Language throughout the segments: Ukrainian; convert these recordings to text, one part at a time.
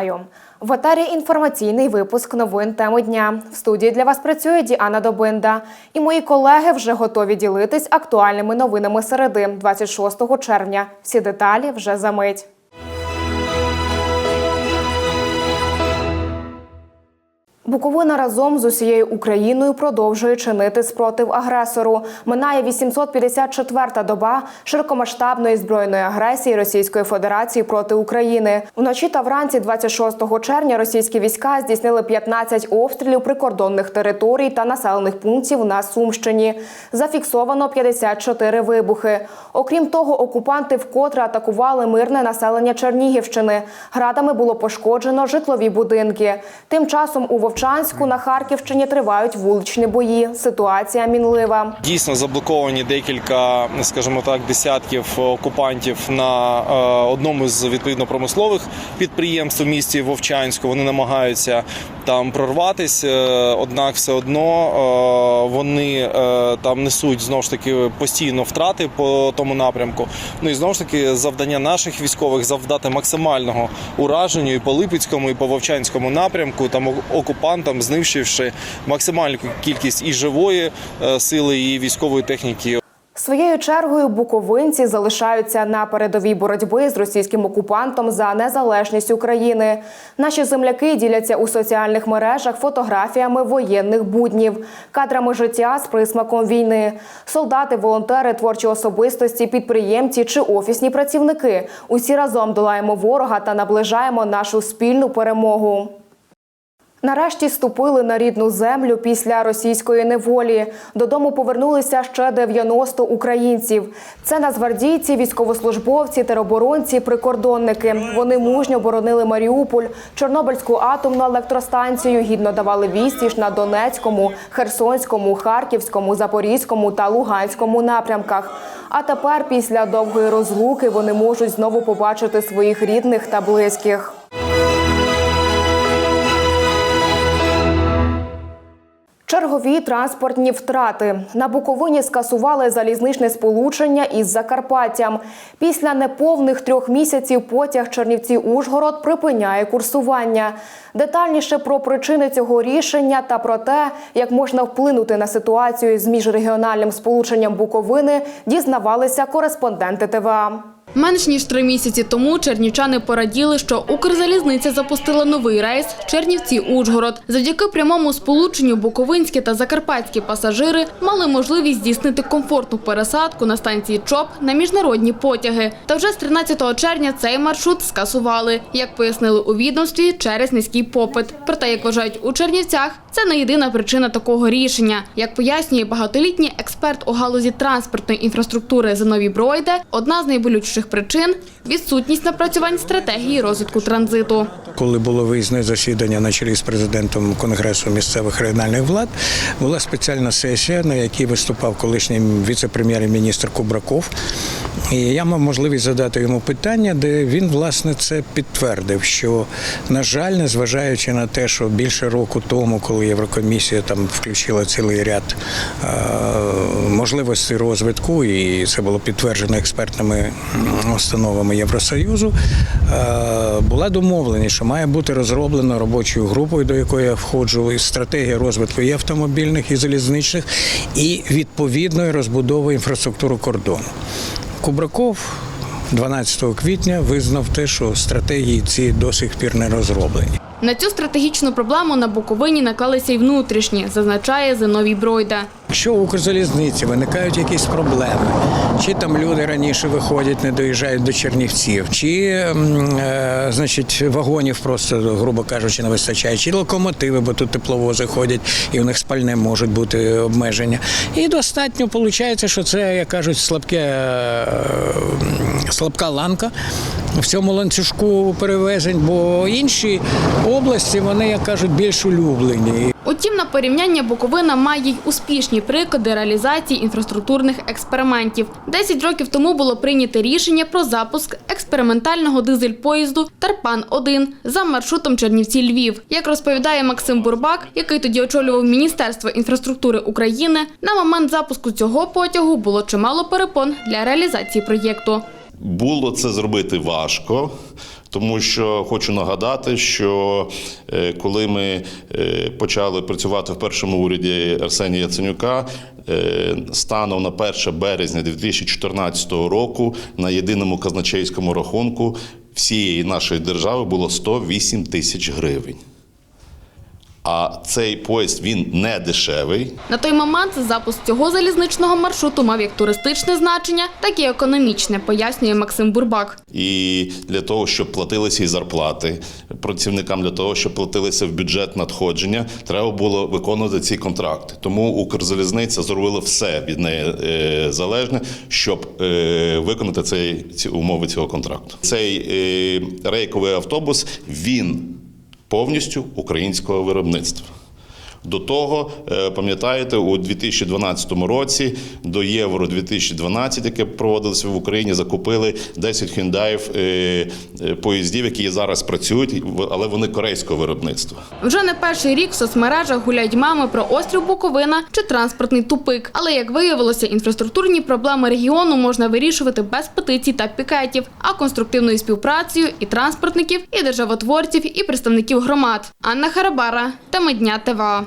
Вітаю! В етері інформаційний випуск новин теми дня. В студії для вас працює Діана Добинда. І мої колеги вже готові ділитись актуальними новинами середи 26 червня. Всі деталі вже за мить. Буковина разом з усією Україною продовжує чинити спротив агресору. Минає 854-та доба широкомасштабної збройної агресії Російської Федерації проти України. Вночі та вранці 26 червня російські війська здійснили 15 обстрілів прикордонних територій та населених пунктів на Сумщині. Зафіксовано 54 вибухи. Окрім того, окупанти вкотре атакували мирне населення Чернігівщини. Градами було пошкоджено житлові будинки. Тим часом у Вовчанську на Харківщині тривають вуличні бої. Ситуація мінлива. Дійсно заблоковані декілька, скажімо так, десятків окупантів на е, одному з відповідно промислових підприємств у місті Вовчанську. Вони намагаються там прорватися, е, однак все одно е, вони там несуть знову ж таки постійно втрати по тому напрямку. Ну і знову ж таки завдання наших військових завдати максимального ураження і по Липецькому, і по Вовчанському напрямку, там окупантам, знищивши максимальну кількість і живої е, сили, і військової техніки Своєю чергою буковинці залишаються на передовій боротьби з російським окупантом за незалежність України. Наші земляки діляться у соціальних мережах фотографіями воєнних буднів, кадрами життя з присмаком війни. Солдати, волонтери, творчі особистості, підприємці чи офісні працівники. Усі разом долаємо ворога та наближаємо нашу спільну перемогу. Нарешті ступили на рідну землю після російської неволі. Додому повернулися ще 90 українців. Це нацгвардійці, військовослужбовці, тероборонці, прикордонники. Вони мужньо боронили Маріуполь, Чорнобильську атомну електростанцію, гідно давали відсіч на Донецькому, Херсонському, Харківському, Запорізькому та Луганському напрямках. А тепер, після довгої розлуки, вони можуть знову побачити своїх рідних та близьких. Чергові транспортні втрати на Буковині скасували залізничне сполучення із Закарпаттям. Після неповних трьох місяців потяг Чернівці-Ужгород припиняє курсування. Детальніше про причини цього рішення та про те, як можна вплинути на ситуацію з міжрегіональним сполученням Буковини, дізнавалися кореспонденти ТВА. Менш ніж три місяці тому чернівчани пораділи, що Укрзалізниця запустила новий рейс Чернівці-Ужгород. Завдяки прямому сполученню буковинські та закарпатські пасажири мали можливість здійснити комфортну пересадку на станції ЧОП на міжнародні потяги. Та вже з 13 червня цей маршрут скасували, як пояснили у відомстві, через низький попит. Проте, як вважають у Чернівцях, це не єдина причина такого рішення. Як пояснює багатолітній експерт у галузі транспортної інфраструктури Зиновій Бройде, одна з найболючіших причин відсутність напрацювань стратегії розвитку транзиту. Коли було виїзне засідання на чолі з президентом Конгресу місцевих регіональних влад, була спеціальна сесія, на якій виступав колишній віце-прем'єр-міністр Кубраков. І я мав можливість задати йому питання, де він власне це підтвердив. Що, на жаль, незважаючи на те, що більше року тому, коли Єврокомісія там включила цілий ряд е, можливостей розвитку, і це було підтверджено експертними м, установами Євросоюзу, е, була домовленість, що має бути розроблено робочою групою, до якої я входжу, стратегія розвитку і автомобільних, і залізничних, і відповідної розбудови інфраструктури кордону. Кубраков 12 квітня визнав те, що стратегії ці до сих пір не розроблені. На цю стратегічну проблему на Буковині наклалися й внутрішні, зазначає Зиновій Бройда. Якщо в Укрзалізниці виникають якісь проблеми, чи там люди раніше виходять, не доїжджають до Чернівців, чи е, значить вагонів просто, грубо кажучи, не вистачає, чи локомотиви, бо тут тепловози ходять, і у них спальне можуть бути обмеження. І достатньо виходить, що це, як кажуть, слабке, е, слабка ланка в цьому ланцюжку перевезень, бо інші області вони, як кажуть, більш улюблені. Утім, на порівняння Буковина має й успішні приклади реалізації інфраструктурних експериментів. Десять років тому було прийнято рішення про запуск експериментального дизель-поїзду Тарпан-1 за маршрутом Чернівці-Львів. Як розповідає Максим Бурбак, який тоді очолював Міністерство інфраструктури України, на момент запуску цього потягу було чимало перепон для реалізації проєкту. Було це зробити важко, Тому що хочу нагадати, що е, коли ми е, почали працювати в першому уряді Арсенія Яценюка, е, станом на 1 березня 2014 року на єдиному казначейському рахунку всієї нашої держави було 108 тисяч гривень. А цей поїзд він не дешевий. На той момент запуск цього залізничного маршруту мав як туристичне значення, так і економічне, пояснює Максим Бурбак. І для того, щоб платилися і зарплати працівникам, для того, щоб платилися в бюджет надходження, треба було виконувати ці контракти. Тому Укрзалізниця зробила все від неї е, залежне, щоб е, виконати ці умови цього контракту. Цей е, рейковий автобус він повністю українського виробництва. До того, е, пам'ятаєте, у 2012 році до Євро 2012, яке проводилося в Україні, закупили 10 хюндаїв е, е, поїздів, які зараз працюють, але вони корейського виробництва. Вже не перший рік в соцмережах гуляють меми про острів Буковина чи транспортний тупик. Але як виявилося, інфраструктурні проблеми регіону можна вирішувати без петицій та пікетів, а конструктивною співпрацею і транспортників, і державотворців, і представників громад. Анна Харабара, теми дня ТВА.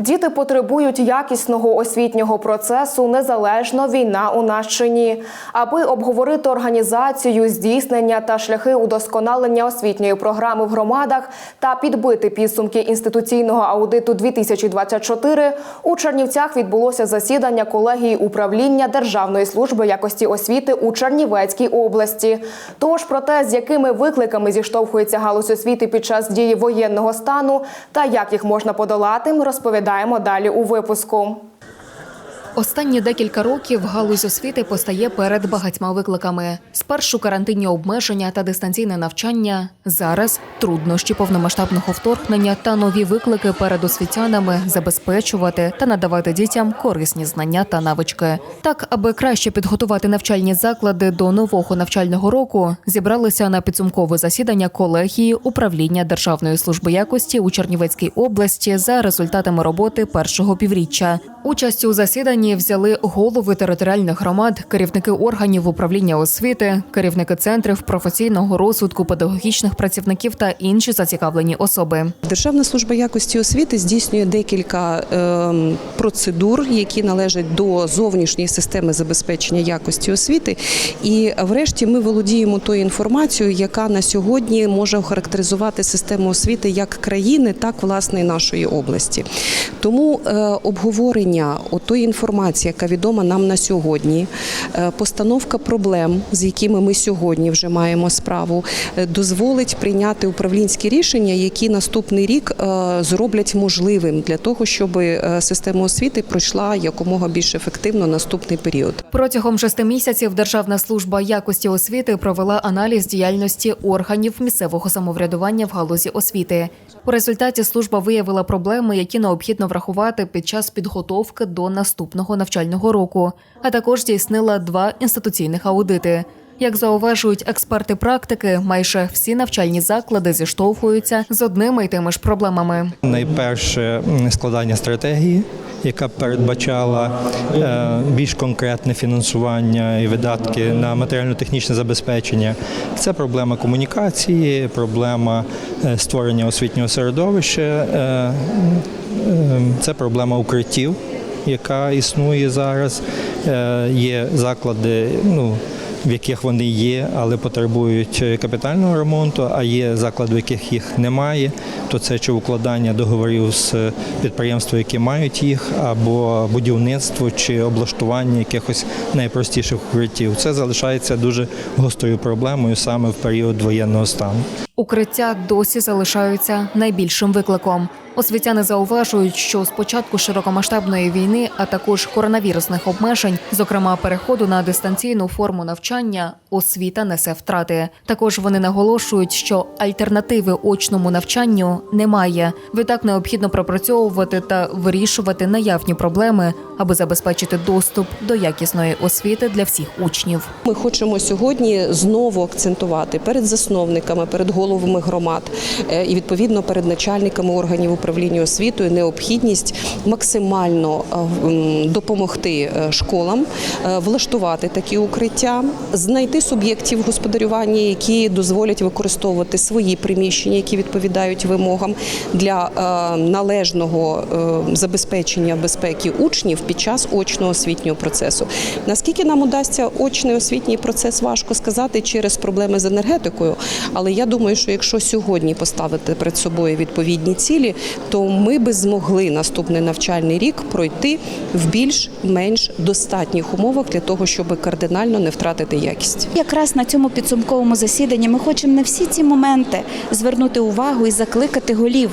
Діти потребують якісного освітнього процесу незалежно війна у нас чи ні. Аби обговорити організацію, здійснення та шляхи удосконалення освітньої програми в громадах та підбити підсумки інституційного аудиту 2024, у Чернівцях відбулося засідання колегії управління Державної служби якості освіти у Чернівецькій області. Тож про те, з якими викликами зіштовхується галузь освіти під час дії воєнного стану та як їх можна подолати, ми розповідаємо далі у випуску. Останні декілька років галузь освіти постає перед багатьма викликами: спершу карантинні обмеження та дистанційне навчання. Зараз труднощі повномасштабного вторгнення та нові виклики перед освітянами забезпечувати та надавати дітям корисні знання та навички. Так, аби краще підготувати навчальні заклади до нового навчального року, зібралися на підсумкове засідання колегії управління Державної служби якості у Чернівецькій області за результатами роботи першого півріччя. Участь у засіданні взяли голови територіальних громад, керівники органів управління освіти, керівники центрів професійного розвитку педагогічних працівників та інші зацікавлені особи. Державна служба якості освіти здійснює декілька ем, процедур, які належать до зовнішньої системи забезпечення якості освіти. І врешті ми володіємо тою інформацією, яка на сьогодні може охарактеризувати систему освіти як країни, так власне і нашої області. Тому е, обговорення отої інформації, яка відома нам на сьогодні, е, постановка проблем, з якими ми сьогодні вже маємо справу, е, дозволить прийняти управлінські рішення, які наступний рік е, зроблять можливим для того, щоб система освіти пройшла якомога більш ефективно наступний період. Протягом шести місяців Державна служба якості освіти провела аналіз діяльності органів місцевого самоврядування в галузі освіти. У результаті служба виявила проблеми, які необхідно врахувати під час підготовки до наступного навчального року, а також здійснила два інституційних аудити. Як зауважують експерти практики, майже всі навчальні заклади зіштовхуються з одними й тими ж проблемами. Найперше складання стратегії, яка передбачала е, більш конкретне фінансування і видатки на матеріально-технічне забезпечення. Це проблема комунікації, проблема е, створення освітнього середовища, е, це проблема укриттів, яка існує зараз. Є заклади, ну в яких вони є, але потребують е, капітального ремонту, а є заклади, в яких їх немає, то це чи укладання договорів з підприємствами, які мають їх, або будівництво чи облаштування якихось найпростіших укриттів. Це залишається дуже гострою проблемою саме в період воєнного стану. Укриття досі залишаються найбільшим викликом. Освітяни зауважують, що з початку широкомасштабної війни, а також коронавірусних обмежень, зокрема переходу на дистанційну форму навчання, освіта несе втрати. Також вони наголошують, що альтернативи очному навчанню немає. Відтак необхідно пропрацьовувати та вирішувати наявні проблеми, аби забезпечити доступ до якісної освіти для всіх учнів. Ми хочемо сьогодні знову акцентувати перед засновниками, перед головами громад е, і відповідно перед начальниками органів управління освітою необхідність максимально е, допомогти е, школам е, влаштувати такі укриття знайти суб'єктів господарювання, які дозволять використовувати свої приміщення, які відповідають вимогам для належного забезпечення безпеки учнів під час очного освітнього процесу. Наскільки нам удасться очний освітній процес, важко сказати через проблеми з енергетикою. Але я думаю, що якщо сьогодні поставити перед собою відповідні цілі, то ми би змогли наступний навчальний рік пройти в більш-менш достатніх умовах для того, щоб кардинально не втратити якість. Якраз на цьому підсумковому засіданні ми хочемо на всі ці моменти звернути увагу і закликати голів,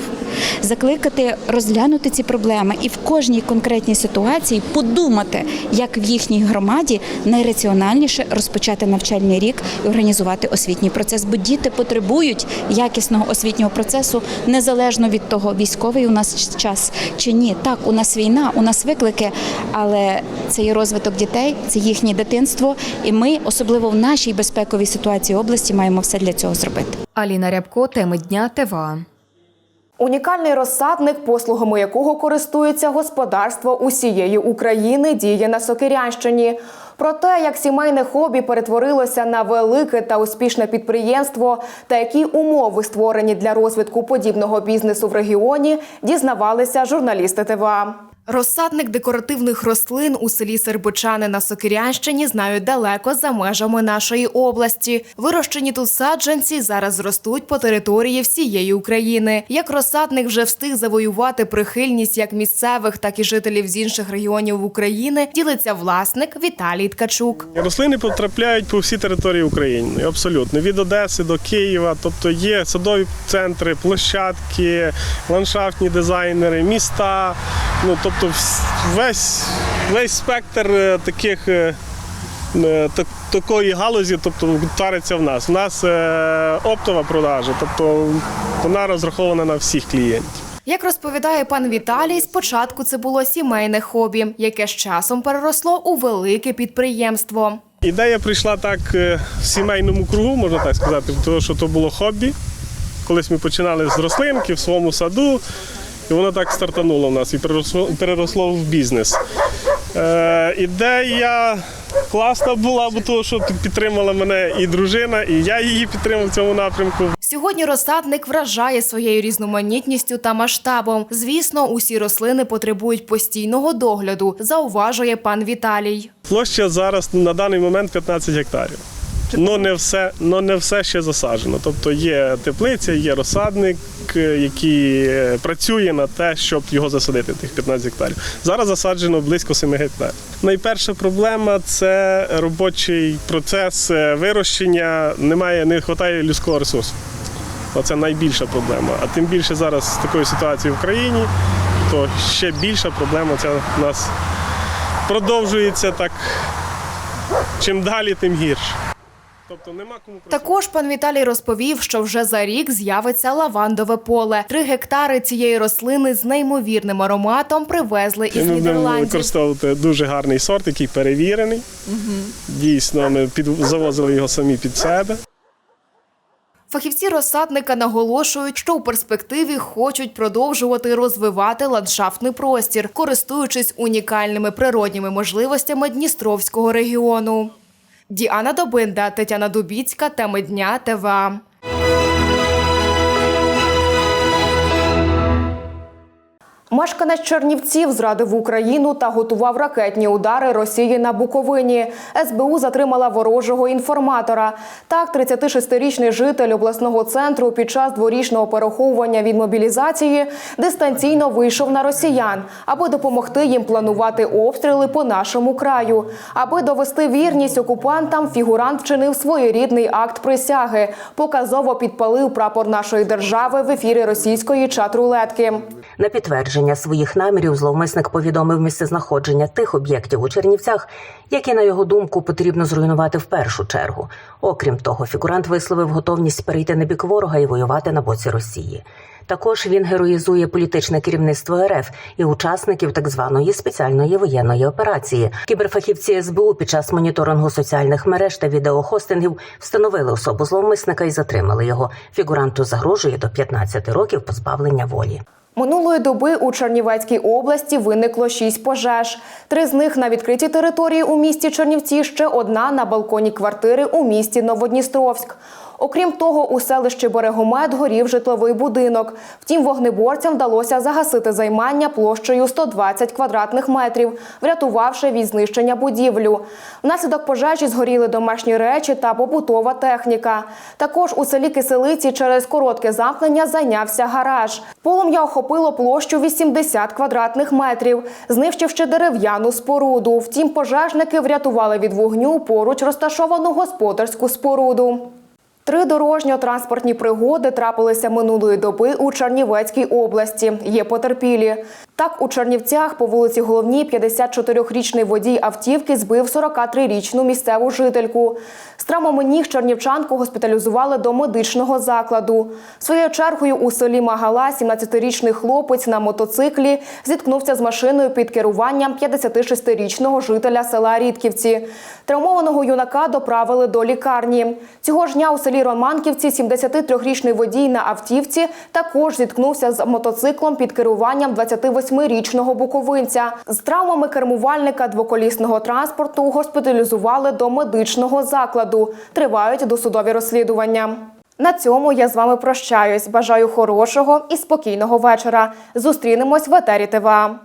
закликати розглянути ці проблеми і в кожній конкретній ситуації подумати, як в їхній громаді найраціональніше розпочати навчальний рік і організувати освітній процес. Бо діти потребують якісного освітнього процесу незалежно від того, військовий у нас час чи ні. Так, у нас війна, у нас виклики, але це є розвиток дітей, це їхнє дитинство, і ми, особливо в нашій безпековій ситуації області, маємо все для цього зробити. Аліна Рябко, теми дня ТВА. Унікальний розсадник, послугами якого користується господарство усієї України, діє на Сокирянщині. Про те, як сімейне хобі перетворилося на велике та успішне підприємство, та які умови створені для розвитку подібного бізнесу в регіоні, дізнавалися журналісти ТВА. Розсадник декоративних рослин у селі Сербичани на Сокирянщині знають далеко за межами нашої області. Вирощені тут саджанці зараз зростуть по території всієї України. Як розсадник вже встиг завоювати прихильність як місцевих, так і жителів з інших регіонів України, ділиться власник Віталій Ткачук. Рослини потрапляють по всій території України, абсолютно від Одеси до Києва. Тобто є садові центри, площадки, ландшафтні дизайнери, міста. Ну тобто весь, весь спектр е, таких. е, е, так- Такої галузі, тобто твориться в нас. У нас оптова продажа, тобто вона розрахована на всіх клієнтів. Як розповідає пан Віталій, спочатку це було сімейне хобі, яке з часом переросло у велике підприємство. Ідея прийшла так в сімейному кругу, можна так сказати, тому що то було хобі. Колись ми починали з рослинки в своєму саду, і воно так стартануло в нас і переросло, переросло в бізнес. Е, ідея класна була, бо того, що під- підтримала мене і дружина, і я її підтримав в цьому напрямку. Сьогодні розсадник вражає своєю різноманітністю та масштабом. Звісно, усі рослини потребують постійного догляду, зауважує пан Віталій. Площа зараз на даний момент 15 гектарів. Ну не все, ну не все ще засаджено. Тобто є теплиця, є розсадник, е, який е, працює на те, щоб його засадити, тих 15 гектарів. Зараз засаджено близько 7 гектарів. Найперша проблема це робочий процес е, вирощення. Немає, не вистачає людського ресурсу. Оце найбільша проблема. А тим більше зараз з такою ситуацією в країні, то ще більша проблема це у нас продовжується так. Чим далі, тим гірше. Тобто нема кому. Також пан Віталій розповів, що вже за рік з'явиться лавандове поле. Три гектари цієї рослини з неймовірним ароматом привезли із Ми Нідерландів. використовувати дуже гарний сорт, який перевірений. Дійсно, ми під, завозили його самі під себе. Фахівці розсадника наголошують, що у перспективі хочуть продовжувати розвивати ландшафтний простір, користуючись унікальними природніми можливостями Дністровського регіону. Діана Добинда, Тетяна Дубіцька, теми дня ТВА. Мешканець Чернівців зрадив Україну та готував ракетні удари Росії на Буковині. СБУ затримала ворожого інформатора. Так, 36-річний житель обласного центру під час дворічного переховування від мобілізації дистанційно вийшов на росіян, аби допомогти їм планувати обстріли по нашому краю. Аби довести вірність окупантам, фігурант вчинив своєрідний акт присяги. Показово підпалив прапор нашої держави в ефірі російської чат-рулетки. На підтвердження своїх намірів зловмисник повідомив місцезнаходження тих об'єктів у Чернівцях, які, на його думку, потрібно зруйнувати в першу чергу. Окрім того, фігурант висловив готовність перейти на бік ворога і воювати на боці Росії. Також він героїзує політичне керівництво РФ і учасників так званої спеціальної воєнної операції. Кіберфахівці СБУ під час моніторингу соціальних мереж та відеохостингів встановили особу зловмисника і затримали його. Фігуранту загрожує до 15 років позбавлення волі. Минулої доби у Чернівецькій області виникло шість пожеж. Три з них на відкритій території у місті Чернівці, ще одна на балконі квартири у місті Новодністровськ. Окрім того, у селищі Берегомет горів житловий будинок. Втім, вогнеборцям вдалося загасити займання площею 120 квадратних метрів, врятувавши від знищення будівлю. Внаслідок пожежі згоріли домашні речі та побутова техніка. Також у селі Киселиці через коротке замкнення зайнявся гараж. Полум'я охопило площу 80 квадратних метрів, знищивши дерев'яну споруду. Втім, пожежники врятували від вогню поруч розташовану господарську споруду. Три дорожньо-транспортні пригоди трапилися минулої доби у Чернівецькій області. Є потерпілі. Так, у Чернівцях по вулиці Головній 54-річний водій автівки збив 43-річну місцеву жительку. З травмами ніг чернівчанку госпіталізували до медичного закладу. Своєю чергою у селі Магала 17-річний хлопець на мотоциклі зіткнувся з машиною під керуванням 56-річного жителя села Рідківці. Травмованого юнака доправили до лікарні. Цього ж дня у селі Романківці 73-річний водій на автівці також зіткнувся з мотоциклом під керуванням 28-річного буковинця. З травмами кермувальника двоколісного транспорту госпіталізували до медичного закладу. Тривають досудові розслідування. На цьому я з вами прощаюсь. Бажаю хорошого і спокійного вечора. Зустрінемось в етері ТВА.